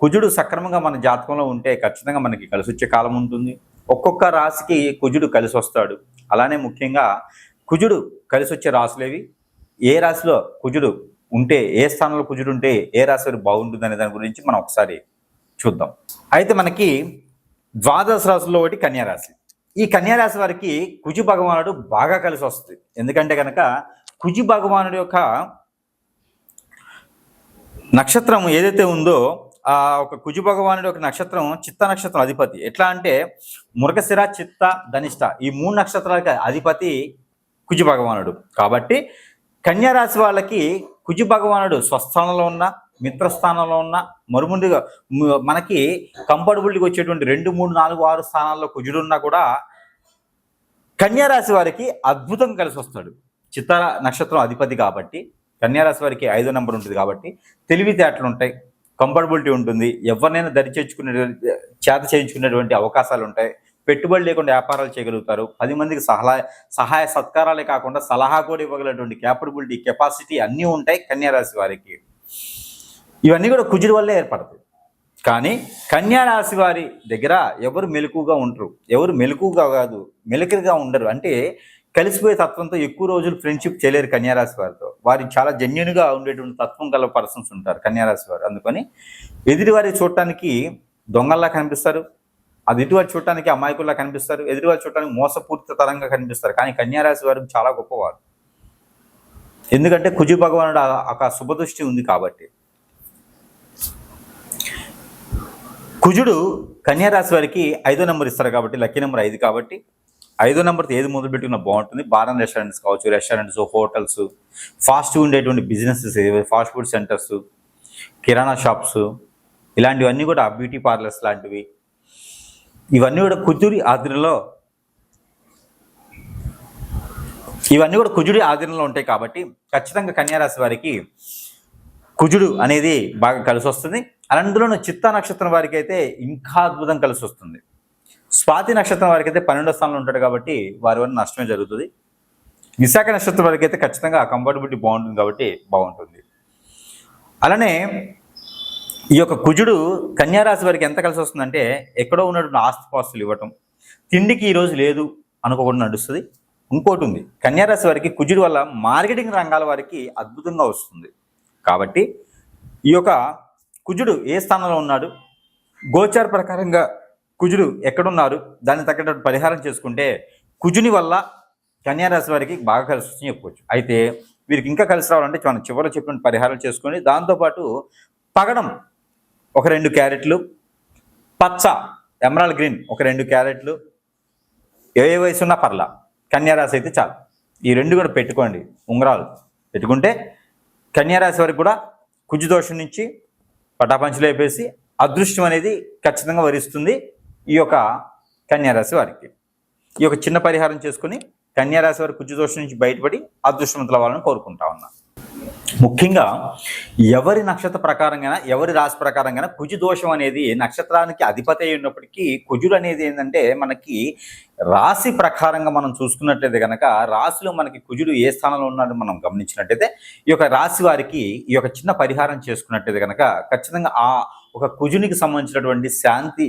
కుజుడు సక్రమంగా మన జాతకంలో ఉంటే ఖచ్చితంగా మనకి కలిసి వచ్చే కాలం ఉంటుంది. ఒక్కొక్క రాశికి కుజుడు కలిసి వస్తాడు అలానే ముఖ్యంగా కుజుడు కలిసి వచ్చే రాశులేవి? ఏ రాశిలో కుజుడు ఉంటే ఏ స్థానంలో కుజుడు ఉంటే ఏ రాశి వారికి బాగుంటుంది అనే దాని గురించి మనం ఒకసారి చూద్దాం. అయితే మనకి ద్వాదశ రాశుల్లో ఒకటి కన్యారాశి ఈ కన్యారాశి వారికి కుజు భగవానుడు బాగా కలిసి వస్తుంది ఎందుకంటే కనుక కుజు భగవానుడు యొక్క నక్షత్రం ఏదైతే ఉందో ఆ ఒక కుజు భగవానుడి ఒక నక్షత్రం చిత్త నక్షత్రం అధిపతి. ఎట్లా అంటే మురగశిర చిత్త ధనిష్ట ఈ మూడు నక్షత్రాలకి అధిపతి కుజు భగవానుడు. కాబట్టి కన్యారాశి వాళ్ళకి కుజు భగవానుడు స్వస్థానంలో ఉన్న మిత్రస్థానంలో ఉన్న మరుముందుగా మనకి కంఫర్టబుల్గా వచ్చేటువంటి రెండు మూడు నాలుగు ఆరు స్థానాల్లో కుజుడు ఉన్నా కూడా కన్యారాశి వారికి అద్భుతం కలిసి వస్తాడు. చిత్త నక్షత్రం అధిపతి కాబట్టి కన్యారాశి వారికి ఐదో నెంబర్ ఉంటుంది కాబట్టి తెలివితేటలు ఉంటాయి కంఫర్టబిలిటీ ఉంటుంది. ఎవరినైనా దరి చేర్చుకునే చేత చేయించుకునేటువంటి అవకాశాలు ఉంటాయి. పెట్టుబడి లేకుండా వ్యాపారాలు చేయగలుగుతారు. పది మందికి సహాయ సహాయ సత్కారాలే కాకుండా సలహా కూడా ఇవ్వగలటువంటి క్యాపబిలిటీ కెపాసిటీ అన్నీ ఉంటాయి కన్యారాశి వారికి. ఇవన్నీ కూడా కుజుడి వల్లే ఏర్పడతాయి. కానీ కన్యారాశి వారి దగ్గర ఎవరు మెలకుగా ఉంటారు ఎవరు మెలకుగా కాదు మెలకుగా ఉండరు. అంటే కలిసిపోయే తత్వంతో ఎక్కువ రోజులు ఫ్రెండ్షిప్ చేయలేరు కన్యారాశి వారితో. వారి చాలా జెన్యున్గా ఉండేటువంటి తత్వం గల పర్సన్స్ ఉంటారు కన్యారాశి వారు. అందుకని ఎదుటివారి చూడటానికి దొంగల్లా కనిపిస్తారు. అది ఎదుటివారు చూడటానికి అమాయకుల్లా కనిపిస్తారు. ఎదుటివారు చూడటానికి మోసపూరిత తరంగా కనిపిస్తారు. కానీ కన్యారాశి వారు చాలా గొప్పవారు. ఎందుకంటే కుజు భగవానుడు ఒక శుభదృష్టి ఉంది కాబట్టి. కుజుడు కన్యారాశి వారికి ఐదో నెంబర్ ఇస్తారు కాబట్టి లక్కీ నెంబర్ ఐదు కాబట్టి ఐదో నెంబర్తో ఏది మొదలు పెట్టుకున్నా బాగుంటుంది. బారం రెస్టారెంట్స్ కావచ్చు రెస్టారెంట్స్ హోటల్స్ ఫాస్ట్ ఉండేటువంటి businesses fast food centres kirana shops ఇలాంటివన్నీ కూడా బ్యూటీ పార్లర్స్ లాంటివి. ఇవన్నీ కూడా కుజుడి ఆధీనంలో ఇవన్నీ కూడా కుజుడి ఆధీనంలో ఉంటాయి కాబట్టి ఖచ్చితంగా కన్యారాశి వారికి కుజుడు అనేది బాగా కలిసి వస్తుంది అనంతలోనూ చిత్తా నక్షత్రం వారికి అయితే ఇంకా అద్భుతం కలిసి వస్తుంది స్వాతి నక్షత్రం వారికి అయితే పన్నెండో స్థానంలో ఉంటాడు కాబట్టి వారి వల్ల నష్టమే జరుగుతుంది. విశాఖ నక్షత్రం వారికి అయితే ఖచ్చితంగా కంఫర్టబిలిటీ బాగుంటుంది కాబట్టి బాగుంటుంది. అలానే ఈ యొక్క కుజుడు కన్యారాశి వారికి ఎంత కలిసి వస్తుందంటే ఎక్కడో ఉన్నటువంటి ఆస్తిపాస్తులు ఇవ్వటం తిండికి ఈరోజు లేదు అనుకోకుండా నడుస్తుంది. ఇంకోటి ఉంది కన్యారాశి వారికి కుజుడు వల్ల మార్కెటింగ్ రంగాల వారికి అద్భుతంగా వస్తుంది. కాబట్టి ఈ యొక్క కుజుడు ఏ స్థానంలో ఉన్నాడు గోచార ప్రకారంగా కుజుడు ఎక్కడున్నారు? దానికి తగ్గట్టు పరిహారం చేసుకుంటే కుజుని వల్ల కన్యారాశి వారికి బాగా కలిసి వస్తుందని చెప్పుకోవచ్చు. అయితే వీరికి ఇంకా కలిసి రావాలంటే మనం చివరిలో చెప్పిన పరిహారం చేసుకొని దాంతోపాటు పగడం ఒక రెండు క్యారెట్లు పచ్చ ఎమరాల్డ్ గ్రీన్ ఒక రెండు క్యారెట్లు ఏ వయసు ఉన్నా పర్లా కన్యారాశి అయితే చాలు. ఈ రెండు కూడా పెట్టుకోండి ఉంగరాలు. పెట్టుకుంటే కన్యారాశి వారికి కూడా కుజు దోషం నుంచి పటాపంచులు అయిపోసి అదృష్టం అనేది ఖచ్చితంగా వరిస్తుంది. ఈ యొక్క కన్యారాశి వారికి. ఈ యొక్క చిన్న పరిహారం చేసుకుని కన్యారాశి వారి కుజు దోషం నుంచి బయటపడి అదృష్టవంతుల వాళ్ళని కోరుకుంటా ఉన్నా. ముఖ్యంగా ఎవరి నక్షత్ర ప్రకారంగా ఎవరి రాశి ప్రకారంగా కుజు దోషం అనేది నక్షత్రానికి అధిపతి ఉన్నప్పటికీ కుజుడు అనేది ఏంటంటే మనకి రాశి ప్రకారంగా మనం చూసుకున్నట్లయితే కనుక రాశిలో మనకి కుజుడు ఏ స్థానంలో ఉన్నాడో మనం గమనించినట్టయితే ఈ యొక్క రాశి వారికి ఈ యొక్క చిన్న పరిహారం చేసుకున్నట్టయితే కనుక ఖచ్చితంగా ఆ ఒక కుజునికి సంబంధించినటువంటి శాంతి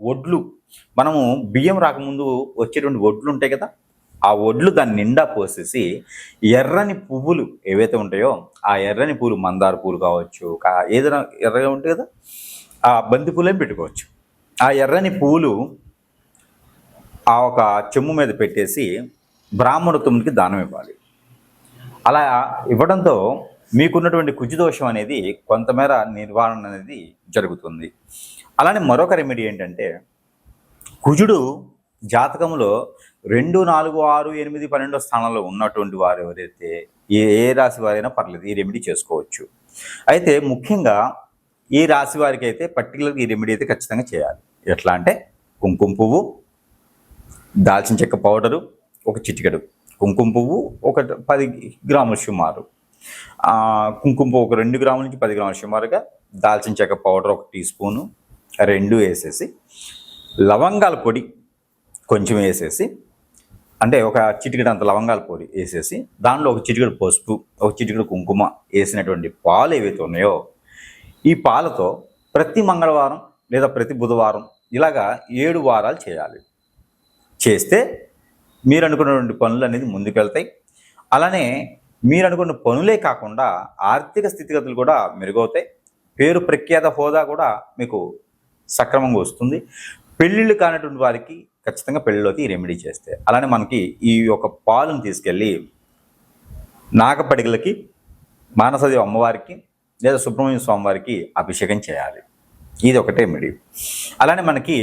ఒడ్లు. మనము బియ్యం రాకముందు వచ్చేటువంటి ఒడ్లు ఉంటాయి కదా ఆ ఒడ్లు దాని నిండా పోసేసి ఎర్రని పువ్వులు ఏవైతే ఉంటాయో ఆ ఎర్రని పూలు మందార పూలు కావచ్చు ఏదైనా ఎర్రగా ఉంటాయి కదా ఆ బంతి పూలేం పెట్టుకోవచ్చు. ఆ ఎర్రని పూలు ఆ ఒక చెమ్ము మీద పెట్టేసి బ్రాహ్మణత్వంకి దానం ఇవ్వాలి. అలా ఇవ్వడంతో మీకున్నటువంటి కుజుదోషం అనేది కొంతమేర నిర్వహణ అనేది జరుగుతుంది. అలానే మరొక రెమెడీ ఏంటంటే కుజుడు జాతకంలో రెండు నాలుగు ఆరు ఎనిమిది పన్నెండో స్థానంలో ఉన్నటువంటి వారు ఎవరైతే ఏ ఏ రాశి వారైనా పర్లేదు ఈ రెమెడీ చేసుకోవచ్చు. అయితే ముఖ్యంగా ఈ రాశి వారికి అయితే పర్టికులర్ ఈ రెమెడీ అయితే ఖచ్చితంగా చేయాలి. ఎట్లా అంటే కుంకుమ పువ్వు దాల్చిన చెక్క పౌడరు ఒక చిటికెడు. కుంకుమ పువ్వు ఒక పది గ్రాముల సుమారు. కుంకుమ ఒక రెండు గ్రాముల నుంచి పది గ్రాముల సుమారుగా దాల్చిన చెక్క పౌడర్ ఒక టీ స్పూను రెండు వేసేసి లవంగాల పొడి కొంచెం వేసేసి అంటే ఒక చిటికెడు అంత లవంగాల పొడి వేసేసి దానిలో ఒక చిటికెడు పసుపు ఒక చిటికెడు కుంకుమ వేసినటువంటి పాలు ఏవైతే ఉన్నాయో ఈ పాలతో ప్రతి మంగళవారం లేదా ప్రతి బుధవారం ఇలాగా ఏడు వారాలు చేయాలి. చేస్తే మీరు అనుకున్నటువంటి పనులు అనేది ముందుకెళ్తాయి. అలానే మీరు అనుకున్న పనులే కాకుండా ఆర్థిక స్థితిగతులు కూడా మెరుగవుతాయి. పేరు ప్రఖ్యాత హోదా కూడా మీకు సక్రమంగా వస్తుంది. పెళ్ళిళ్ళు కానటువంటి వారికి ఖచ్చితంగా పెళ్ళిలోకి రెమెడీ చేస్తే. అలానే మనకి ఈ యొక్క పాలును తీసుకెళ్ళి నాగపడిగలకి మానసదేవి అమ్మవారికి లేదా సుబ్రహ్మణ్య స్వామి వారికి అభిషేకం చేయాలి. ఇది ఒకటే రెమెడీ అలానే మనకి